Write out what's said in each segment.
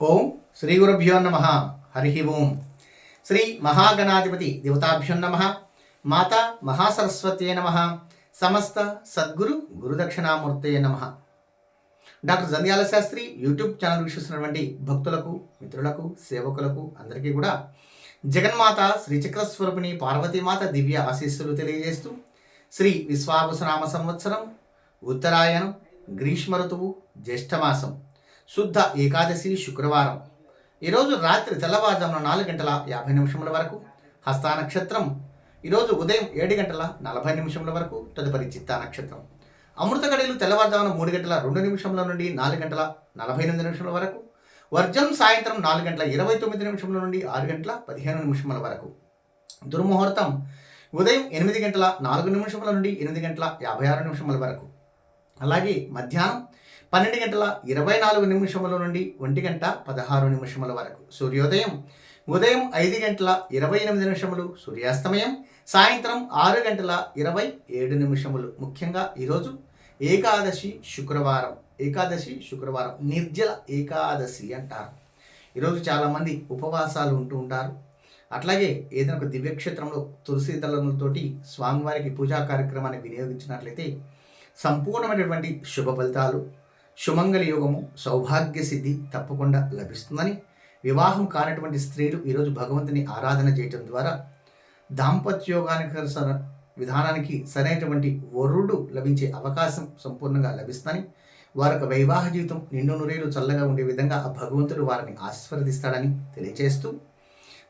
ఓం శ్రీ గురుభ్యో నమ. హరి ఓం. శ్రీ మహాగణాధిపతి దేవతాభ్యో నమ. మాత మహాసరస్వత్యే నమ. సమస్త సద్గురు గురుదక్షిణామూర్తయే నమ. Doctor Jandhyala Sastry YouTube channel వీక్షిస్తున్నటువంటి భక్తులకు మిత్రులకు సేవకులకు అందరికీ కూడా జగన్మాత శ్రీచక్ర స్వరూపిణి పార్వతీమాత దివ్య ఆశీస్సులు తెలియజేస్తూ శ్రీ విశ్వాభసనామ సంవత్సరం ఉత్తరాయణం గ్రీష్మ ఋతువు జ్యేష్ఠమాసం శుద్ధ ఏకాదశి శుక్రవారం. ఈరోజు రాత్రి తెల్లవారుజామున నాలుగు గంటల యాభై నిమిషముల వరకు హస్తా నక్షత్రం. ఈరోజు ఉదయం ఏడు గంటల నలభై నిమిషముల వరకు తదుపరి చిత్తా నక్షత్రం. అమృత గడియలు తెల్లవారుజామున మూడు గంటల రెండు నిమిషముల నుండి నాలుగు గంటల నలభై ఎనిమిది నిమిషముల వరకు. వర్జం సాయంత్రం నాలుగు గంటల ఇరవై తొమ్మిది నిమిషముల నుండి ఆరు గంటల పదిహేను నిమిషముల వరకు. దుర్ముహూర్తం ఉదయం ఎనిమిది గంటల నాలుగు నిమిషముల నుండి ఎనిమిది గంటల యాభై ఆరు నిమిషముల వరకు. అలాగే మధ్యాహ్నం పన్నెండు గంటల ఇరవై నాలుగు నిమిషముల నుండి ఒంటి గంట పదహారు నిమిషముల వరకు సూర్యోదయం. ఉదయం ఐదు గంటల ఇరవై ఎనిమిది నిమిషములు సూర్యాస్తమయం. సాయంత్రం ఆరు గంటల ఇరవై ఏడు నిమిషములు. ముఖ్యంగా ఈరోజు ఏకాదశి శుక్రవారం. ఏకాదశి శుక్రవారం నిర్జల ఏకాదశి అంటారు. ఈరోజు చాలామంది ఉపవాసాలు ఉంటూ ఉంటారు. అట్లాగే ఏదైనా ఒక దివ్యక్షేత్రంలో తులసి దళములతోటి స్వామివారికి పూజా కార్యక్రమాన్ని వినియోగించినట్లయితే సంపూర్ణమైనటువంటి శుభ ఫలితాలు సుమంగళ యోగము సౌభాగ్య సిద్ధి తప్పకుండా లభిస్తుందని వివాహం కానటువంటి స్త్రీలు ఈరోజు భగవంతుని ఆరాధన చేయటం ద్వారా దాంపత్యోగానికి సర- విధానానికి సరైనటువంటి వరుడు లభించే అవకాశం సంపూర్ణంగా లభిస్తుందని వారి యొక్క వైవాహ జీవితం నిండు నురేలు చల్లగా ఉండే విధంగా ఆ భగవంతుడు వారిని ఆశీర్వదిస్తాడని తెలియజేస్తూ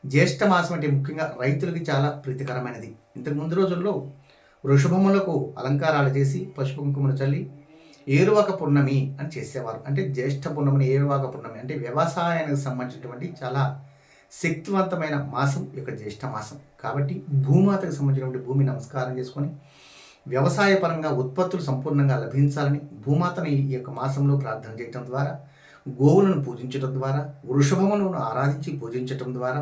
జ్యేష్ఠ మాసం అంటే ముఖ్యంగా రైతులకి చాలా ప్రీతికరమైనది. ఇంతకు ముందు రోజుల్లో వృషభములకు అలంకారాలు చేసి పసుపు కుంకుమను చల్లి ఏరువాక పున్నమి అని చేసేవారు. అంటే జ్యేష్ఠ పున్నమిని ఏరువాక పున్నమి. అంటే వ్యవసాయానికి సంబంధించినటువంటి చాలా శక్తివంతమైన మాసం యొక్క జ్యేష్ఠ మాసం. కాబట్టి భూమాతకు సంబంధించినటువంటి భూమి నమస్కారం చేసుకొని వ్యవసాయపరంగా ఉత్పత్తులు సంపూర్ణంగా లభించాలని భూమాతని ఈ యొక్క మాసంలో ప్రార్థన చేయటం ద్వారా గోవులను పూజించడం ద్వారా వృషభములను ఆరాధించి పూజించటం ద్వారా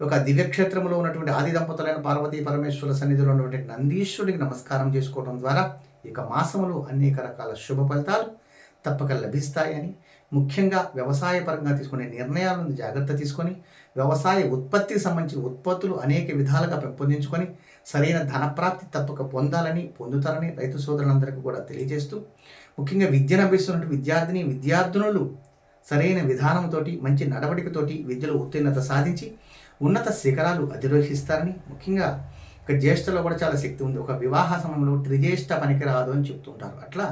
ఒక దివ్యక్షేత్రంలో ఉన్నటువంటి ఆది దంపతులైన పార్వతీ పరమేశ్వర సన్నిధిలో ఉన్నటువంటి నందీశ్వరుడికి నమస్కారం చేసుకోవడం ద్వారా ఈ మాసంలో అనేక రకాల శుభ ఫలితాలు తప్పక లభిస్తాయని ముఖ్యంగా వ్యవసాయపరంగా తీసుకునే నిర్ణయాలను జాగ్రత్త తీసుకొని వ్యవసాయ ఉత్పత్తికి సంబంధించిన ఉత్పత్తులు అనేక విధాలుగా పెంపొందించుకొని సరైన ధనప్రాప్తి తప్పక పొందాలని పొందుతారని రైతు సోదరులందరికీ కూడా తెలియజేస్తూ ముఖ్యంగా విద్యను అభ్యసిస్తున్నటువంటి విద్యార్థిని విద్యార్థినులు సరైన విధానంతోటి మంచి నడవడికతోటి విద్యలో ఉత్తీర్ణత సాధించి ఉన్నత శిఖరాలు అధిరోహిస్తారని ముఖ్యంగా ఒక జ్యేష్ఠలో కూడా చాలా శక్తి ఉంది. ఒక వివాహ సమయంలో త్రిజ్యేష్ఠ పనికిరాదు అని చెప్తుంటారు. అట్లా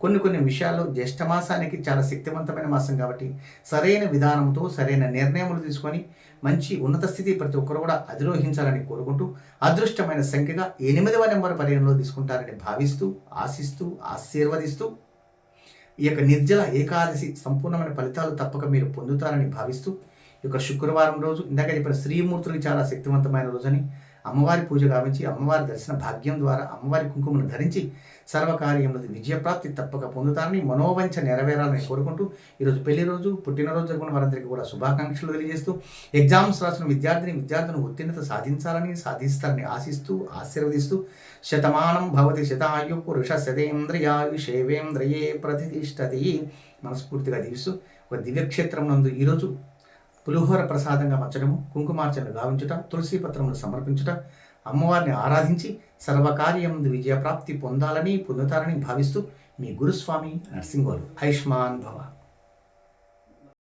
కొన్ని కొన్ని విషయాల్లో జ్యేష్ఠ మాసానికి చాలా శక్తివంతమైన మాసం కాబట్టి సరైన విధానంతో సరైన నిర్ణయములు తీసుకొని మంచి ఉన్నత స్థితి ప్రతి ఒక్కరు కూడా అధిరోహించాలని కోరుకుంటూ అదృష్టమైన సంఖ్యగా ఎనిమిదవ నెంబర్ పర్యటనలో తీసుకుంటారని భావిస్తూ ఆశిస్తూ ఆశీర్వదిస్తూ ఈ యొక్క నిర్జల ఏకాదశి సంపూర్ణమైన ఫలితాలు తప్పక మీరు పొందుతారని భావిస్తూ ఈ యొక్క శుక్రవారం రోజు ఇందాక చెప్పిన శ్రీమూర్తులకి చాలా శక్తివంతమైన రోజని అమ్మవారి పూజ గావించి అమ్మవారి దర్శన భాగ్యం ద్వారా అమ్మవారి కుంకుమను ధరించి సర్వకార్యంలో విజయప్రాప్తి తప్పక పొందుతారని మనోవంచ నెరవేరాలని కోరుకుంటూ ఈరోజు పెళ్ళి రోజు పుట్టినరోజు జరుగుతున్న వారందరికీ కూడా శుభాకాంక్షలు తెలియజేస్తూ ఎగ్జామ్స్ రాసిన విద్యార్థిని విద్యార్థులను ఉత్తీర్ణత సాధించాలని సాధిస్తారని ఆశిస్తూ ఆశీర్వదిస్తూ శతమానం భవతి శతాయు పురుష శతేంద్రియాయుషేవేంద్రియే ప్రతిష్టతి మనస్ఫూర్తిగా దీవిస్తూ ఒక దివ్యక్షేత్రం నందు ఈరోజు పులిహోర ప్రసాదంగా మచ్చడము కుంకుమార్చనలు గావించుట తులసి పత్రములు సమర్పించుట అమ్మవారిని ఆరాధించి సర్వకార్యం విజయప్రాప్తి పొందాలని పొందుతారని భావిస్తూ మీ గురుస్వామి నర్సింగోలు ఆయుష్మాన్ భవ.